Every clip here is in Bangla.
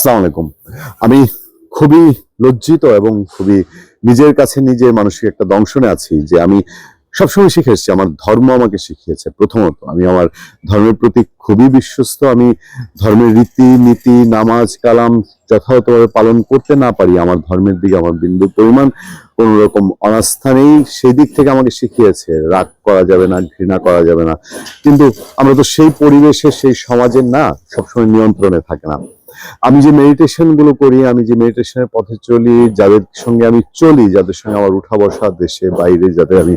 আসসালামু আলাইকুম আমি খুবই লজ্জিত এবং খুবই নিজের কাছে নিজে মানসিক একটা দংশনে আছি যে আমি সবসময় শিখে এসেছি, আমার ধর্ম আমাকে শিখিয়েছে প্রথমত। আমি আমার ধর্মের প্রতি খুবই বিশ্বস্ত, আমি ধর্মের রীতি, নীতি, নামাজ, কালাম যথাযথভাবে পালন করতে না পারি, আমার ধর্মের দিকে আমার বিন্দু পরিমাণ কোন রকম অনাস্থা নেই সেই দিক থেকে আমাকে শিখিয়েছে, রাগ করা যাবে না, ঘৃণা করা যাবে না। কিন্তু আমরা তো সেই পরিবেশে, সেই সমাজের না, সবসময় নিয়ন্ত্রণে থাকে না। আমি যে মেডিটেশনগুলো করি, আমি যে মেডিটেশনের পথে চলি, যাদের সঙ্গে আমি চলি, যাদের সঙ্গে আমার উঠা বসা দেশে, বাইরে, যাদের আমি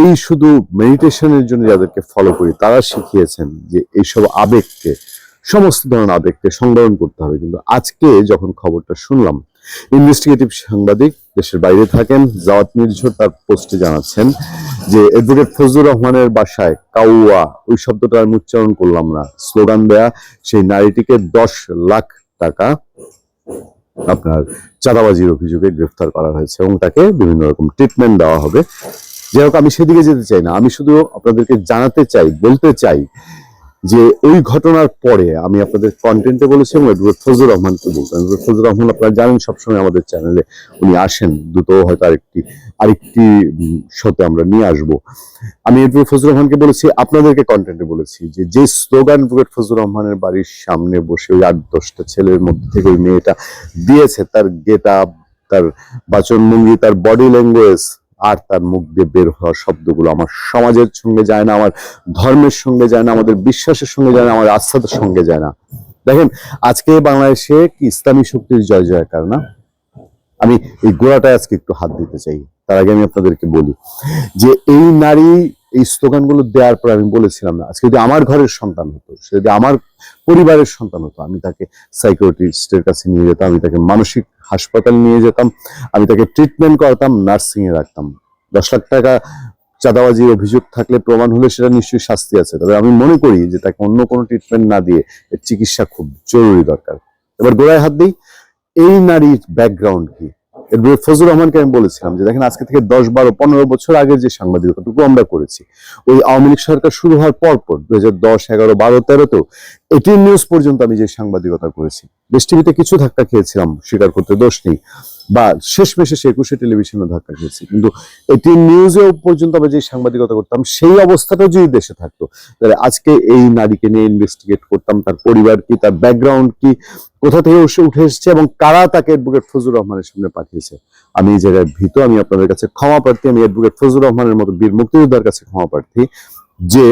এই শুধু মেডিটেশনের জন্য যাদেরকে ফলো করি, তারা শিখিয়েছেন যে এইসব আবেগকে, সমস্ত ধরনের আবেগকে সংবরণ করতে হবে। কিন্তু আজকে যখন খবরটা শুনলাম ইনভেস্টিগেটিভ সাংবাদিক দেশের বাইরে থাকেন, জাওয়াত নির্ঝর তার পোস্টে জানাচ্ছেন যে অ্যাডভোকেট ফজলুর রহমানের বাসায় কাউয়া, ওই শব্দটা আমি উচ্চারণ করলাম না। স্লোগান দেয়া, সেই নারীটিকে দশ লাখ টাকা আপনার চাঁদাবাজির অভিযোগে গ্রেফতার করা হয়েছে এবং তাকে বিভিন্ন রকম ট্রিটমেন্ট দেওয়া হবে। যাই আমি সেদিকে যেতে চাই না। আমি শুধু আপনাদেরকে জানাতে চাই, বলতে চাই যে ওই ঘটনার পরে আমি আপনাদের কন্টেন্টে বলেছি এবং এডওয়ার্ড ফজলুর রহমানকে বলতাম এডওয়ার্ড ফজলুর রহমান আপনারা জানেন সবসময় আমাদের চ্যানেলে উনি আসেন। দুটো হয়তো আরেকটি আরেকটি শোতে আমরা নিয়ে আসব। আমি এডওয়ার্ড ফজুর রহমানকে বলেছি, আপনাদেরকে কন্টেন্টে বলেছি যে যে স্লোগান এডওয়ার্ড ফজুর রহমানের বাড়ির সামনে বসে ওই আট, দশটা ছেলের মধ্যে থেকে ওই মেয়েটা দিয়েছে। তার গেট আপ তার বাচনভঙ্গি তার বডি ল্যাঙ্গুয়েজ আর তার মুখ দিয়ে বের হওয়া শব্দগুলো আমার সমাজের সঙ্গে যায় না, আমার ধর্মের সঙ্গে যায় না, আমাদের বিশ্বাসের সঙ্গে যায় না, আমার আস্থাদের সঙ্গে যায় না। দেখেন, আজকে বাংলাদেশে কি ইসলামী শক্তির জয় জয়কার না? আমি এই গোড়াটায় আজকে একটু হাত দিতে চাই। তার আগে আমি আপনাদেরকে বলি যে এই নারী এই স্লোগানগুলো দেওয়ার পর আমি বলেছিলাম না, আজকে যদি আমার ঘরের সন্তান হতো, সে যদি আমার পরিবারের সন্তান হতো। আমি তাকে সাইকোলজিস্টের কাছে নিয়ে যেতাম, আমি তাকে মানসিক হাসপাতাল নিয়ে যেতাম, আমি তাকে ট্রিটমেন্ট করতাম নার্সিং এ রাখতাম। দশ লাখ টাকা চাঁদাবাজির অভিযোগ থাকলে প্রমাণ হলে সেটা নিশ্চয়ই শাস্তি আছে। তবে আমি মনে করি যে তাকে অন্য কোনো ট্রিটমেন্ট না দিয়ে চিকিৎসা খুব জরুরি দরকার। এবার গোড়ায় হাত দিই, এই নারীর ব্যাকগ্রাউন্ড কি? এরপরে ফজল রহমানকে আমি বলেছিলাম যে দেখেন আজকে থেকে দশ, বারো, পনেরো বছর আগে যে সাংবাদিকতাটুকু আমরা করেছি, ওই আওয়ামী লীগ সরকার শুরু হওয়ার পর পর দুই হাজার দশ, এগারো, বারো, তেরোতেও এটিএন নিউজ পর্যন্ত আমি যে সাংবাদিকতা করেছি বেশ টিভিতে কিছু ধাক্কা খেয়েছিলাম, স্বীকার করতে দোষ নেই। বা শেষ মেশে একুশে টেলিভিশনে ধাক্কা খেয়েছি। কিন্তু এটিএন নিউজেও পর্যন্ত আমি যে সাংবাদিকতা করতাম, সেই অবস্থাটা যদি দেশে থাকতো, তাহলে আজকে এই নারীকে নিয়ে ইনভেস্টিগেট করতাম, তার পরিবার কি, তার ব্যাকগ্রাউন্ড কি, কোথা থেকে সে উঠে এসেছে এবং কারা তাকে অ্যাডভোকেট ফজুর রহমানের সামনে পাঠিয়েছে? আমি এই জায়গায় ভীত, আমি আপনাদের কাছে ক্ষমা প্রার্থী, আমি অ্যাডভোকেট ফজুর রহমানের মতো বীর মুক্তিযোদ্ধার কাছে ক্ষমা প্রার্থী যে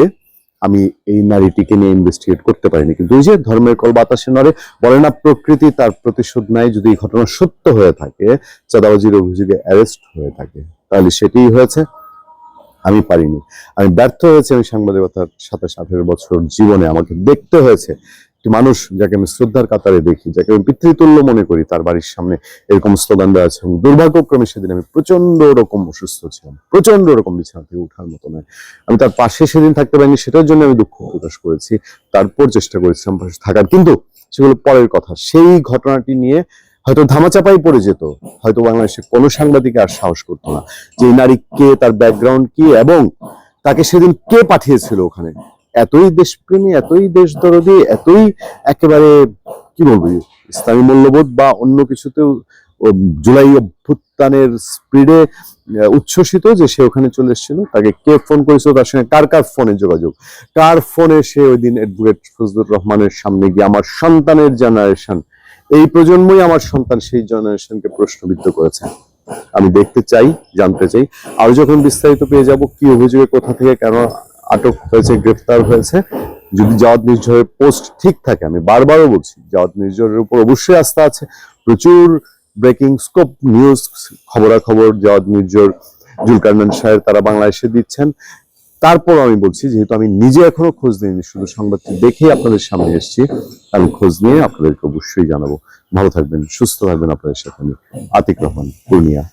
আমি এই নারীটিকে নিয়ে ইনভেস্টিগেট করতে পারিনি। কিন্তু যে ধর্মের কল বাতাসে নড়ে বলে না প্রকৃতি তার প্রতিশোধ নেয় যদি এই ঘটনা সত্য হয়ে থাকে, চাঁদাবাজির অভিযোগে অ্যারেস্ট হয়ে থাকে, তাহলে সেটিই হয়েছে। আমি পারিনি। আমি ব্যর্থ হয়েছি, আমি সাংবাদিকতার সাথে আঠেরো বছর জীবনে আমাকে দেখতে হয়েছে। একটি মানুষ যাকে আমি শ্রদ্ধার কাতারে দেখি, যাকে আমি পিতৃতুল্য মনে করি, তার বাড়ির সামনে এরকম স্লোগান দেওয়া আছে। এবং দুর্ভাগ্যক্রমে সেদিন আমি প্রচণ্ড রকম অসুস্থ ছিলাম। প্রচণ্ড রকম বিছানা থেকে উঠার মতো নয়। আমি তার পাশে সেদিন থাকতে পারিনি, সেটার জন্য আমি দুঃখ প্রকাশ করেছি। তারপর চেষ্টা করেছিলাম পাশে থাকার, কিন্তু সেগুলো পরের কথা। সেই ঘটনাটি নিয়ে হয়তো ধামাচাপাই পড়ে যেত, হয়তো বাংলাদেশে কোনো সাংবাদিক আর সাহস করতো না যে নারী কে, তার ব্যাকগ্রাউন্ড কি, এবং তাকে সেদিন কে পাঠিয়েছিল ওখানে। এতই দেশপ্রেমী, এতই দেশদরদি, এতই একেবারে, কি বলব ইসলামী মূল্যবোধ বা অন্য কিছুতেও জুলাই অভ্যুত্থানের স্পিডে উচ্ছ্বসিত যে সে ওখানে চলে এসেছিল, তাকে কে ফোন করেছিল? তার সঙ্গে কার কার ফোনে যোগাযোগ? কার ফোনে সে ওই দিন অ্যাডভোকেট ফজলুর রহমানের সামনে গিয়ে আমার সন্তানের জেনারেশন এই প্রজন্মই আমার সন্তান, সেই জেনারেশনকে প্রশ্নবিদ্ধ করেছে। আমি দেখতে চাই, জানতে চাই, আর যখন বিস্তারিত পেয়ে যাব, কি অভিযোগে, কোথা থেকে, কেন আটক হয়েছে গ্রেফতার হয়েছে। যদি জাওয়াত নির্ঝরের পোস্ট ঠিক থাকে, আমি বারবারও বলছি, জাওয়াত নির্ঝরের উপর অবশ্যই আস্থা আছে। প্রচুর ব্রেকিং স্কোপ, নিউজ, খবরাখবর জাওয়াত নির্ঝর জুলকারনান সাহেব তারা বাংলাদেশে দিচ্ছেন। তারপর আমি বলছি, যেহেতু আমি নিজে এখনও খোঁজ নিইনি, শুধু সংবাদটি দেখেই আপনাদের সামনে এসেছি, আমি খোঁজ নিয়ে আপনাদেরকে অবশ্যই জানাব। ভালো থাকবেন, সুস্থ থাকবেন আপনাদের সাথে আমি আতিক রহমান, পূর্ণিয়া।